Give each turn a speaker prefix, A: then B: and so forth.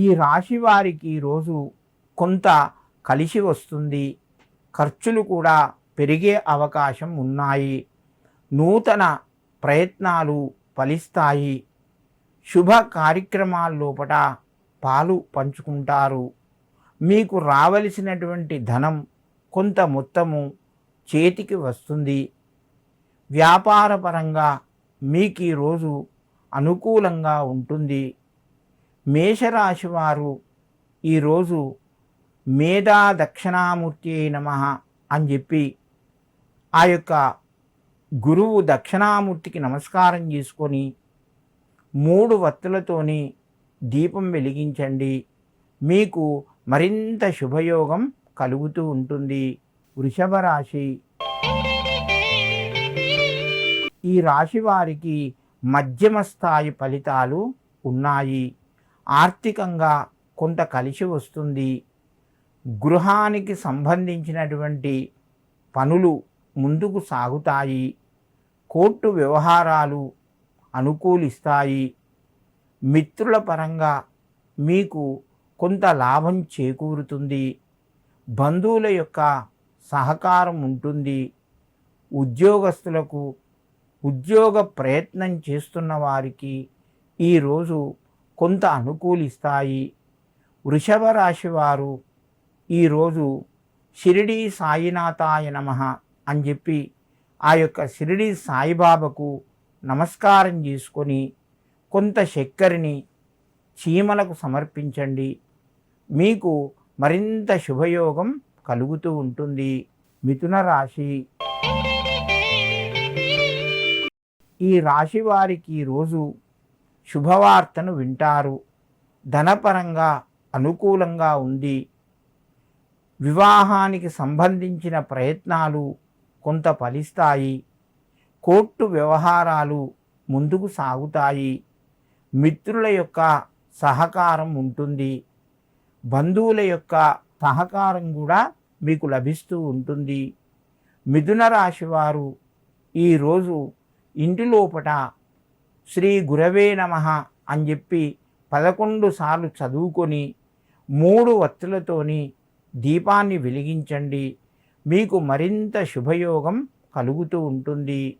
A: ఈ రాశి వారికి ఈరోజు కొంత కలిసి వస్తుంది. ఖర్చులు కూడా పెరిగే అవకాశం ఉన్నాయి. నూతన ప్రయత్నాలు ఫలిస్తాయి. శుభ కార్యక్రమాల్లోపట పాలు పంచుకుంటారు. మీకు రావలసినటువంటి ధనం కొంత మొత్తము చేతికి వస్తుంది. వ్యాపారపరంగా మీకు ఈరోజు అనుకూలంగా ఉంటుంది. మేషరాశి వారు ఈరోజు మేధా దక్షిణామూర్తి నమ అని చెప్పి ఆ యొక్క గురువు దక్షిణామూర్తికి నమస్కారం చేసుకొని మూడు వత్తులతోని దీపం వెలిగించండి. మీకు మరింత శుభయోగం కలుగుతూ ఉంటుంది. వృషభ రాశి. ఈ రాశి వారికి మధ్యమ స్థాయి ఫలితాలు ఉన్నాయి. ఆర్థికంగా కొంత కలిసి వస్తుంది. గృహానికి సంబంధించినటువంటి పనులు ముందుకు సాగుతాయి. కోర్టు వ్యవహారాలు అనుకూలిస్తాయి. మిత్రుల పరంగా మీకు కొంత లాభం చేకూరుతుంది. బంధువుల యొక్క సహకారం ఉంటుంది. ఉద్యోగస్తులకు ఉద్యోగ ప్రయత్నం చేస్తున్న వారికి ఈరోజు కొంత అనుకూలిస్తాయి. వృషభ రాశి వారు ఈరోజు షిరిడి సాయినాథాయ నమ అని చెప్పి ఆ యొక్క షిరిడి సాయిబాబాకు నమస్కారం చేసుకొని కొంత చక్కెరని చీమలకు సమర్పించండి. మీకు మరింత శుభయోగం కలుగుతూ ఉంటుంది. మిథున రాశి. ఈ రాశి వారికి రోజు శుభవార్తను వింటారు. ధనపరంగా అనుకూలంగా ఉంది వివాహానికి సంబంధించిన ప్రయత్నాలు కొంత ఫలిస్తాయి. కోర్టు వ్యవహారాలు ముందుకు సాగుతాయి. మిత్రుల యొక్క సహకారం ఉంటుంది. బంధువుల యొక్క సహకారం కూడా మీకు లభిస్తూ ఉంటుంది. మిథున రాశి వారు ఈరోజు ఇంటి లోపట శ్రీ గురవే నమ అని చెప్పి పదకొండు సార్లు చదువుకొని మూడు వత్తులతోని దీపాన్ని వెలిగించండి. మీకు మరింత శుభయోగం కలుగుతూ ఉంటుంది.